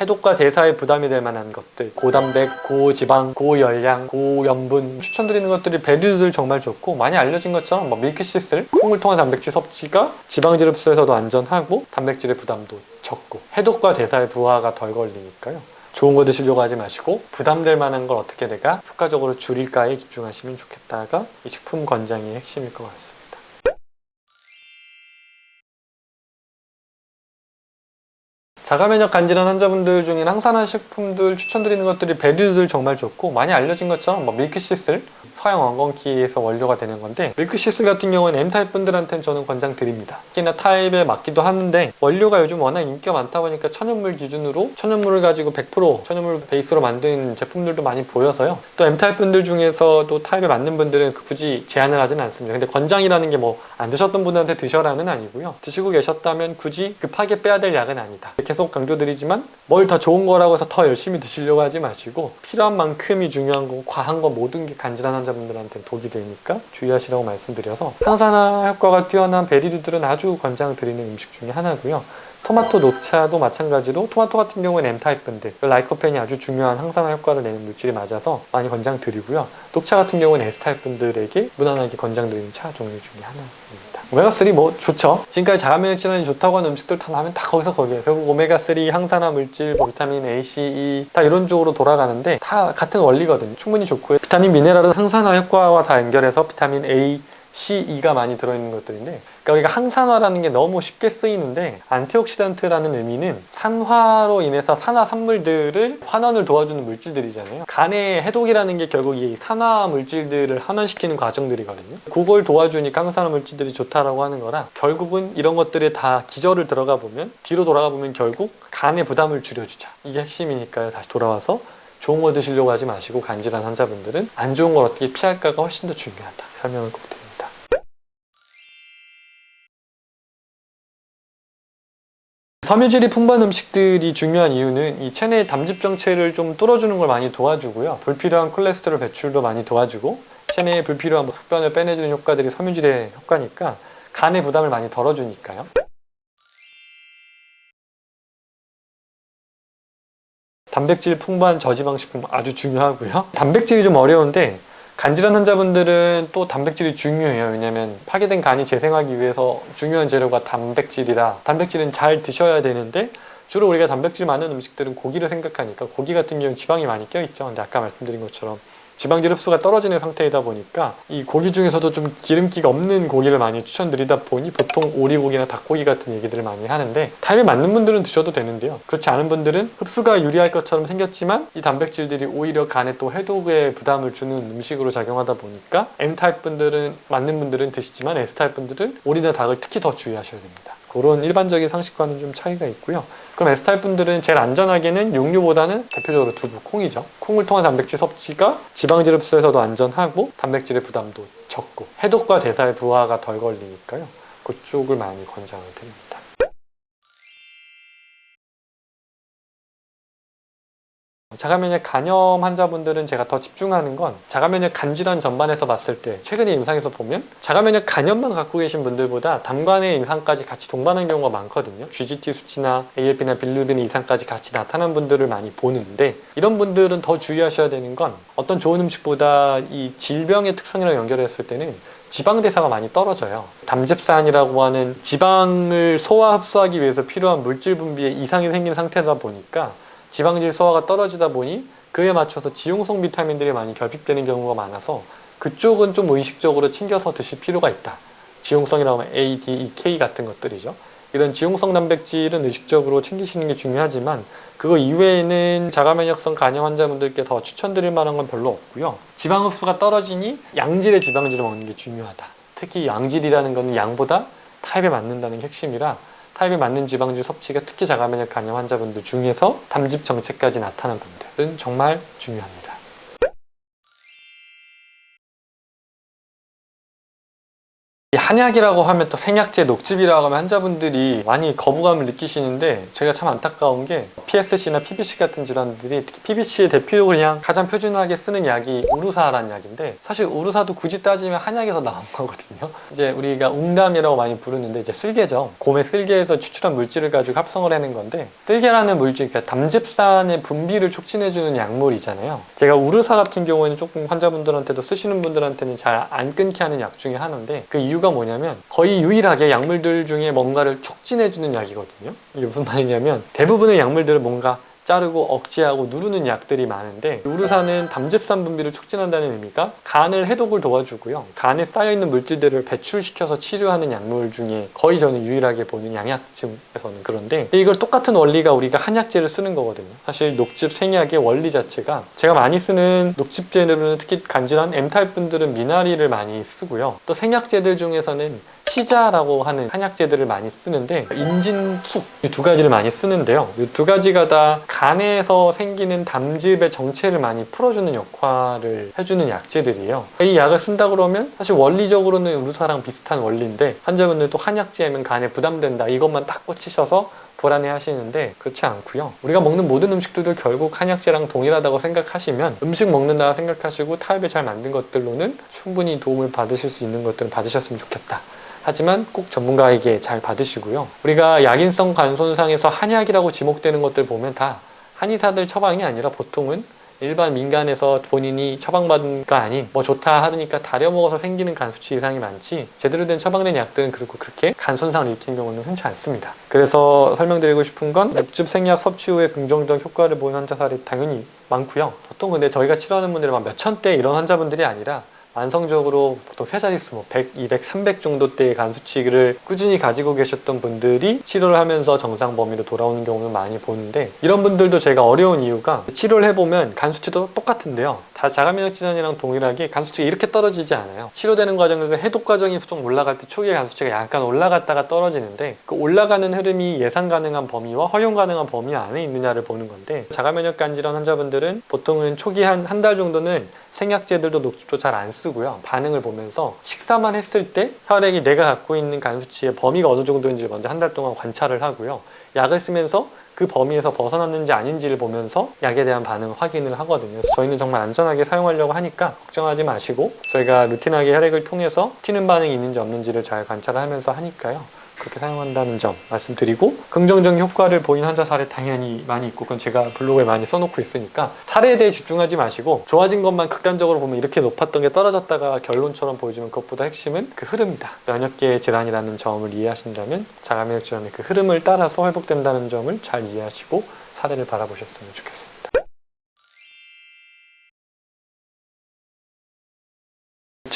해독과 대사에 부담이 될 만한 것들 고단백, 고지방, 고열량, 고염분 추천드리는 것들이 배류들 정말 좋고 많이 알려진 것처럼 뭐 밀크시슬, 콩을 통한 단백질 섭취가 지방질 흡수에서도 안전하고 단백질의 부담도 적고 해독과 대사의 부하가 덜 걸리니까요 좋은 거 드시려고 하지 마시고 부담될 만한 걸 어떻게 내가 효과적으로 줄일까에 집중하시면 좋겠다가 이 식품 권장의 핵심일 것 같습니다. 자가면역 간질환 환자분들 중에는 항산화 식품들 추천드리는 것들이 배류들 정말 좋고 많이 알려진 것처럼 뭐 밀크시슬 서양 엉겅퀴에서 원료가 되는 건데 밀크시슬 같은 경우는 M타입 분들한테는 저는 권장드립니다. 특히나 타입에 맞기도 하는데 원료가 요즘 워낙 인기가 많다 보니까 천연물 기준으로 천연물을 가지고 100% 천연물 베이스로 만든 제품들도 많이 보여서요. 또 M타입 분들 중에서도 타입에 맞는 분들은 굳이 제한을 하진 않습니다. 근데 권장이라는 게 뭐 안 드셨던 분한테 드셔라는 아니고요. 드시고 계셨다면 굳이 급하게 빼야 될 약은 아니다. 계속 강조드리지만 뭘 더 좋은 거라고 해서 더 열심히 드시려고 하지 마시고 필요한 만큼이 중요한 거고 과한 거 모든 게 간질환 환자 분들한테 독이 되니까 주의하시라고 말씀드려서 항산화 효과가 뛰어난 베리류들은 아주 권장드리는 음식 중에 하나고요. 토마토 녹차도 마찬가지로 토마토 같은 경우는 M타입분들 라이코펜이 아주 중요한 항산화 효과를 내는 물질이 맞아서 많이 권장드리고요. 녹차 같은 경우는 S타입 분들에게 무난하게 권장드리는 차 종류 중에 하나입니다. 오메가3 뭐 좋죠. 지금까지 자가면역 질환이 좋다고 하는 음식들 다 나오면 다 거기서 거기에요. 결국 오메가3 항산화 물질, 뭐 비타민 A, C, E 다 이런 쪽으로 돌아가는데 다 같은 원리거든요. 충분히 좋고요. 비타민 미네랄은 항산화 효과와 다 연결해서 비타민 A, C, E가 많이 들어있는 것들인데 그러니까 우리가 항산화라는 게 너무 쉽게 쓰이는데 안티옥시던트라는 의미는 산화로 인해서 산화 산물들을 환원을 도와주는 물질들이잖아요. 간의 해독이라는 게 결국 이 산화 물질들을 환원시키는 과정들이거든요. 그걸 도와주니까 항산화 물질들이 좋다라고 하는 거라 결국은 이런 것들에 다 기저를 들어가 보면 뒤로 돌아가 보면 결국 간의 부담을 줄여주자. 이게 핵심이니까요. 다시 돌아와서 좋은 거 드시려고 하지 마시고 간 질환 환자분들은 안 좋은 걸 어떻게 피할까가 훨씬 더 중요하다. 설명을 꼭 드립니다. 섬유질이 풍부한 음식들이 중요한 이유는 이 체내의 담즙 정체를 좀 뚫어주는 걸 많이 도와주고요. 불필요한 콜레스테롤 배출도 많이 도와주고 체내에 불필요한 뭐 숙변을 빼내주는 효과들이 섬유질의 효과니까 간의 부담을 많이 덜어주니까요. 단백질 풍부한 저지방 식품 아주 중요하고요. 단백질이 좀 어려운데 간질환 환자분들은 또 단백질이 중요해요. 왜냐면 파괴된 간이 재생하기 위해서 중요한 재료가 단백질이라 단백질은 잘 드셔야 되는데 주로 우리가 단백질 많은 음식들은 고기를 생각하니까 고기 같은 경우는 지방이 많이 껴있죠. 근데 아까 말씀드린 것처럼 지방질 흡수가 떨어지는 상태이다 보니까 이 고기 중에서도 좀 기름기가 없는 고기를 많이 추천드리다 보니 보통 오리고기나 닭고기 같은 얘기들을 많이 하는데 타입에 맞는 분들은 드셔도 되는데요. 그렇지 않은 분들은 흡수가 유리할 것처럼 생겼지만 이 단백질들이 오히려 간에 또 해독에 부담을 주는 음식으로 작용하다 보니까 M타입 분들은 맞는 분들은 드시지만 S타입 분들은 오리나 닭을 특히 더 주의하셔야 됩니다. 그런 일반적인 상식과는 좀 차이가 있고요. 그럼 S타입 분들은 제일 안전하게는 육류보다는 대표적으로 두부, 콩이죠. 콩을 통한 단백질 섭취가 지방질 흡수에서도 안전하고 단백질의 부담도 적고 해독과 대사의 부하가 덜 걸리니까요. 그쪽을 많이 권장을 드립니다. 자가면역 간염 환자분들은 제가 더 집중하는 건 자가면역 간질환 전반에서 봤을 때 최근의 임상에서 보면 자가면역 간염만 갖고 계신 분들보다 담관의 임상까지 같이 동반한 경우가 많거든요. GGT 수치나 ALP나 빌루빈 이상까지 같이 나타난 분들을 많이 보는데 이런 분들은 더 주의하셔야 되는 건 어떤 좋은 음식보다 이 질병의 특성이랑 연결했을 때는 지방 대사가 많이 떨어져요. 담즙산이라고 하는 지방을 소화 흡수하기 위해서 필요한 물질 분비에 이상이 생긴 상태다 보니까 지방질 소화가 떨어지다 보니 그에 맞춰서 지용성 비타민들이 많이 결핍되는 경우가 많아서 그쪽은 좀 의식적으로 챙겨서 드실 필요가 있다. 지용성이라고 하면 A, D, E, K 같은 것들이죠. 이런 지용성 단백질은 의식적으로 챙기시는 게 중요하지만 그거 이외에는 자가면역성 간염 환자분들께 더 추천드릴 만한 건 별로 없고요. 지방 흡수가 떨어지니 양질의 지방질을 먹는 게 중요하다. 특히 양질이라는 거는 양보다 타입에 맞는다는 게 핵심이라 타입에 맞는 지방질 섭취가 특히 자가면역 간염 환자분들 중에서 담즙 정체까지 나타난 분들은 정말 중요합니다. 한약이라고 하면 또 생약제, 녹즙이라고 하면 환자분들이 많이 거부감을 느끼시는데 제가 참 안타까운 게 PSC나 PBC 같은 질환들이 특히 PBC의 대표적으로 그냥 가장 표준하게 쓰는 약이 우루사라는 약인데 사실 우루사도 굳이 따지면 한약에서 나온 거거든요. 이제 우리가 웅담이라고 많이 부르는데 이제 쓸개죠. 곰의 쓸개에서 추출한 물질을 가지고 합성을 해낸 건데 쓸개라는 물질, 그러니까 담즙산의 분비를 촉진해주는 약물이잖아요. 제가 우루사 같은 경우에는 조금 환자분들한테도 쓰시는 분들한테는 잘 안 끊게 하는 약 중에 하나인데 그 이유가 뭐냐면 거의 유일하게 약물들 중에 뭔가를 촉진해주는 약이거든요. 이게 무슨 말이냐면 대부분의 약물들은 뭔가 자르고 억제하고 누르는 약들이 많은데 우르사는 담즙산 분비를 촉진한다는 의미가 간을 해독을 도와주고요. 간에 쌓여있는 물질들을 배출시켜서 치료하는 약물 중에 거의 저는 유일하게 보는 양약쯤에서는 그런데 이걸 똑같은 원리가 우리가 한약제를 쓰는 거거든요. 사실 녹즙 생약의 원리 자체가 제가 많이 쓰는 녹즙제들은 특히 간질환 M타입 분들은 미나리를 많이 쓰고요. 또 생약제들 중에서는 시자라고 하는 한약제들을 많이 쓰는데 인진숙 이 두 가지를 많이 쓰는데요. 이 두 가지가 다 간에서 생기는 담즙의 정체를 많이 풀어주는 역할을 해주는 약제들이에요. 이 약을 쓴다 그러면 사실 원리적으로는 우루사랑 비슷한 원리인데 환자분들도 한약제면 간에 부담된다 이것만 딱 꽂히셔서 불안해 하시는데 그렇지 않고요. 우리가 먹는 모든 음식들도 결국 한약재랑 동일하다고 생각하시면 음식 먹는다 생각하시고 타입을 잘 만든 것들로는 충분히 도움을 받으실 수 있는 것들은 받으셨으면 좋겠다. 하지만 꼭 전문가에게 잘 받으시고요. 우리가 약인성 간 손상에서 한약이라고 지목되는 것들 보면 다 한의사들 처방이 아니라 보통은 일반 민간에서 본인이 처방받은 거 아닌 뭐 좋다 하니까 다려 먹어서 생기는 간 수치 이상이 많지 제대로 된 처방된 약들은 그렇고 그렇게 간 손상을 일으키는 경우는 흔치 않습니다. 그래서 설명드리고 싶은 건 녹즙 생약 섭취 후에 긍정적 효과를 보인 환자 사례 당연히 많고요. 보통 근데 저희가 치료하는 분들은 막 몇천 대 이런 환자분들이 아니라 만성적으로 보통 세 자릿수 뭐 100, 200, 300 정도대의 간 수치를 꾸준히 가지고 계셨던 분들이 치료를 하면서 정상 범위로 돌아오는 경우는 많이 보는데 이런 분들도 제가 어려운 이유가 치료를 해보면 간 수치도 똑같은데요. 다 자가면역 질환이랑 동일하게 간 수치가 이렇게 떨어지지 않아요. 치료되는 과정에서 해독 과정이 보통 올라갈 때 초기에 간 수치가 약간 올라갔다가 떨어지는데 그 올라가는 흐름이 예상 가능한 범위와 허용 가능한 범위 안에 있느냐를 보는 건데 자가면역 간 질환 환자분들은 보통은 초기 한 한 달 정도는 생약제들도 녹즙도 잘 안 쓰고요. 반응을 보면서 식사만 했을 때 혈액이 내가 갖고 있는 간 수치의 범위가 어느 정도인지 먼저 한 달 동안 관찰을 하고요. 약을 쓰면서 그 범위에서 벗어났는지 아닌지를 보면서 약에 대한 반응을 확인을 하거든요. 저희는 정말 안전하게 사용하려고 하니까 걱정하지 마시고 저희가 루틴하게 혈액을 통해서 튀는 반응이 있는지 없는지를 잘 관찰을 하면서 하니까요. 그렇게 사용한다는 점 말씀드리고 긍정적 효과를 보인 환자 사례 당연히 많이 있고 그건 제가 블로그에 많이 써놓고 있으니까 사례에 대해 집중하지 마시고 좋아진 것만 극단적으로 보면 이렇게 높았던 게 떨어졌다가 결론처럼 보여주면 그것보다 핵심은 그 흐름이다. 면역계 질환이라는 점을 이해하신다면 자가면역 질환의 그 흐름을 따라서 회복된다는 점을 잘 이해하시고 사례를 바라보셨으면 좋겠습니다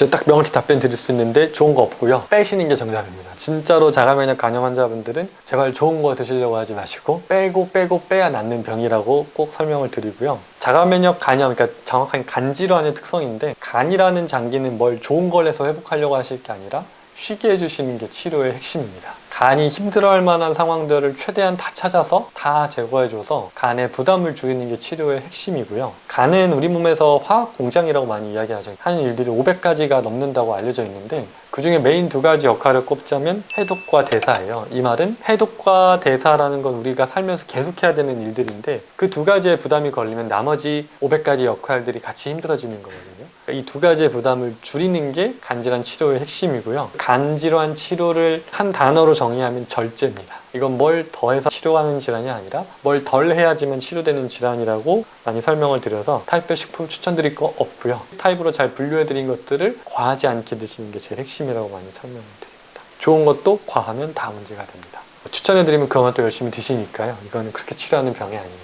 제가 딱 명확히 답변 드릴 수 있는데 좋은 거 없고요. 빼시는 게 정답입니다. 진짜로 자가면역 간염 환자분들은 제발 좋은 거 드시려고 하지 마시고 빼고 빼고 빼야 낫는 병이라고 꼭 설명을 드리고요. 자가면역 간염, 그러니까 정확한 간질환의 특성인데 간이라는 장기는 뭘 좋은 걸 해서 회복하려고 하실 게 아니라 쉬게 해주시는 게 치료의 핵심입니다. 간이 힘들어할 만한 상황들을 최대한 다 찾아서 다 제거해줘서 간에 부담을 줄이는 게 치료의 핵심이고요. 간은 우리 몸에서 화학 공장이라고 많이 이야기하죠. 하는 일들이 500가지가 넘는다고 알려져 있는데 그 중에 메인 두 가지 역할을 꼽자면 해독과 대사예요. 이 말은 해독과 대사라는 건 우리가 살면서 계속 해야 되는 일들인데 그 두 가지의 부담이 걸리면 나머지 500가지 역할들이 같이 힘들어지는 거 거든요. 이두 가지의 부담을 줄이는 게 간질환 치료의 핵심이고요. 간질환 치료를 한 단어로 정의하면 절제입니다. 이건 뭘 더해서 치료하는 질환이 아니라 뭘 덜 해야지만 치료되는 질환이라고 많이 설명을 드려서 타입별 식품 추천드릴 거 없고요. 타입으로 잘 분류해드린 것들을 과하지 않게 드시는 게 제일 핵심이라고 많이 설명을 드립니다. 좋은 것도 과하면 다 문제가 됩니다. 추천해드리면 그것만 또 열심히 드시니까요. 이거는 그렇게 치료하는 병이 아닙니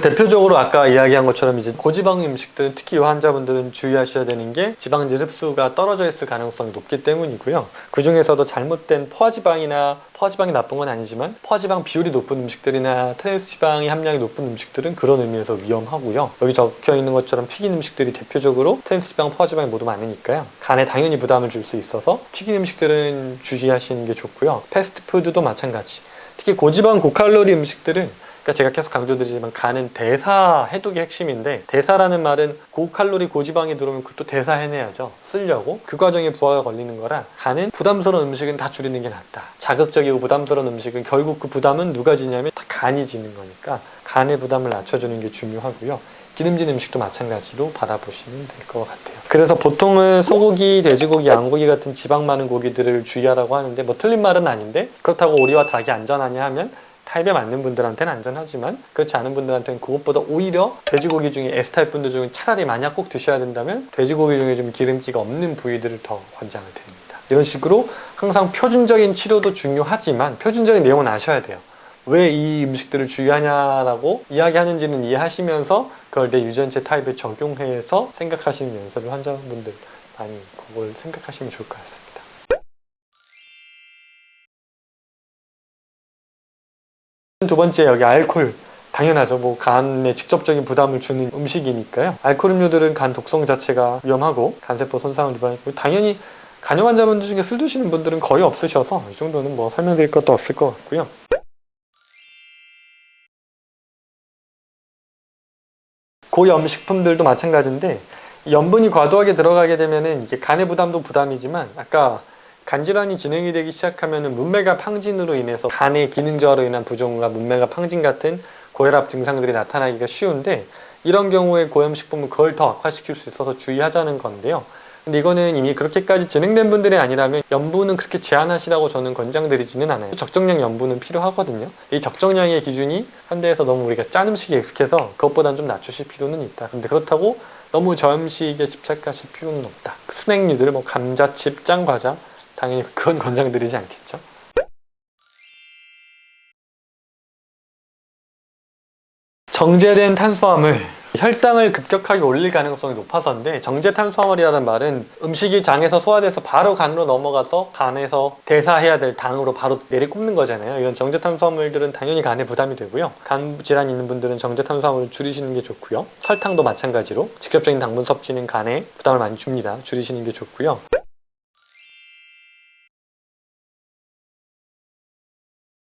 다. 대표적으로 아까 이야기한 것처럼 이제 고지방 음식들은 특히 이 환자분들은 주의하셔야 되는 게 지방질 흡수가 떨어져 있을 가능성이 높기 때문이고요. 그 중에서도 잘못된 포화지방이나 포화지방이 나쁜 건 아니지만 포화지방 비율이 높은 음식들이나 트랜스지방이 함량이 높은 음식들은 그런 의미에서 위험하고요. 여기 적혀 있는 것처럼 튀긴 음식들이 대표적으로 트랜스지방, 포화지방이 모두 많으니까요. 간에 당연히 부담을 줄 수 있어서 튀긴 음식들은 주의하시는 게 좋고요. 패스트푸드도 마찬가지. 특히 고지방 고칼로리 음식들은 그러니까 제가 계속 강조드리지만 간은 대사 해독이 핵심인데 대사라는 말은 고칼로리 고지방이 들어오면 그것도 대사 해내야죠. 쓰려고. 그 과정에 부하가 걸리는 거라 간은 부담스러운 음식은 다 줄이는 게 낫다. 자극적이고 부담스러운 음식은 결국 그 부담은 누가 지냐면 다 간이 지는 거니까 간의 부담을 낮춰주는 게 중요하고요. 기름진 음식도 마찬가지로 바라보시면 될 것 같아요. 그래서 보통은 소고기, 돼지고기, 양고기 같은 지방 많은 고기들을 주의하라고 하는데 뭐 틀린 말은 아닌데 그렇다고 오리와 닭이 안전하냐 하면 타입에 맞는 분들한테는 안전하지만 그렇지 않은 분들한테는 그것보다 오히려 돼지고기 중에 S타입 분들 중에 차라리 만약 꼭 드셔야 된다면 돼지고기 중에 좀 기름기가 없는 부위들을 더 권장을 드립니다. 이런 식으로 항상 표준적인 치료도 중요하지만 표준적인 내용은 아셔야 돼요. 왜 이 음식들을 주의하냐라고 이야기하는지는 이해하시면서 그걸 내 유전체 타입에 적용해서 생각하시는 연습을 환자분들 많이 그걸 생각하시면 좋을 것 같습니다. 두 번째 여기 알코올 당연하죠. 뭐 간에 직접적인 부담을 주는 음식이니까요. 알코올 음료들은 간 독성 자체가 위험하고 간세포 손상을 유발하고 당연히 간염 환자분들 중에 술 드시는 분들은 거의 없으셔서 이 정도는 뭐 설명드릴 것도 없을 것 같고요. 고염 식품들도 마찬가지인데 염분이 과도하게 들어가게 되면은 이게 간의 부담도 부담이지만 아까 간질환이 진행이 되기 시작하면은 문맥아 팡진으로 인해서 간의 기능 저하로 인한 부종과 문맥아 팡진 같은 고혈압 증상들이 나타나기가 쉬운데 이런 경우에 고염식품은 그걸 더 악화시킬 수 있어서 주의하자는 건데요. 근데 이거는 이미 그렇게까지 진행된 분들이 아니라면 염분은 그렇게 제한하시라고 저는 권장드리지는 않아요. 적정량 염분은 필요하거든요. 이 적정량의 기준이 현대에서 너무 우리가 짠 음식에 익숙해서 그것보다는 좀 낮추실 필요는 있다. 근데 그렇다고 너무 저음식에 집착하실 필요는 없다. 스낵류들, 뭐 감자칩, 짠 과자 당연히 그건 권장드리지 않겠죠. 정제된 탄수화물 혈당을 급격하게 올릴 가능성이 높아서인데 정제 탄수화물이라는 말은 음식이 장에서 소화돼서 바로 간으로 넘어가서 간에서 대사해야 될 당으로 바로 내리꼽는 거잖아요. 이런 정제 탄수화물들은 당연히 간에 부담이 되고요. 간 질환 있는 분들은 정제 탄수화물을 줄이시는 게 좋고요. 설탕도 마찬가지로 직접적인 당분 섭취는 간에 부담을 많이 줍니다. 줄이시는 게 좋고요.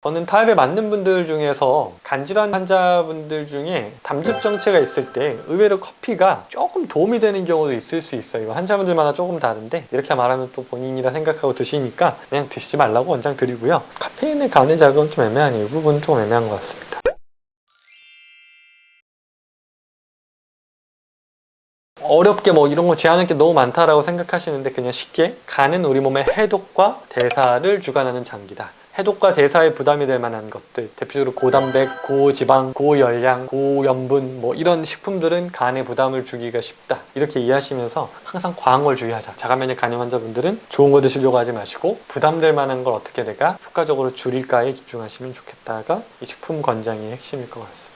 저는 타입에 맞는 분들 중에서 간질환 환자분들 중에 담즙 정체가 있을 때 의외로 커피가 조금 도움이 되는 경우도 있을 수 있어요. 이거 환자분들마다 조금 다른데 이렇게 말하면 또 본인이라 생각하고 드시니까 그냥 드시지 말라고 원장 드리고요. 카페인의 간의 작용은 좀 애매하네요. 이 부분은 좀 애매한 것 같습니다. 어렵게 뭐 이런 거 제한할 게 너무 많다라고 생각하시는데 그냥 쉽게 간은 우리 몸의 해독과 대사를 주관하는 장기다. 해독과 대사에 부담이 될 만한 것들 대표적으로 고단백, 고지방, 고열량, 고염분 뭐 이런 식품들은 간에 부담을 주기가 쉽다. 이렇게 이해하시면서 항상 과한 걸 주의하자. 자가면역 간염 환자분들은 좋은 거 드시려고 하지 마시고 부담될 만한 걸 어떻게 내가 효과적으로 줄일까에 집중하시면 좋겠다가 이 식품 권장의 핵심일 것 같습니다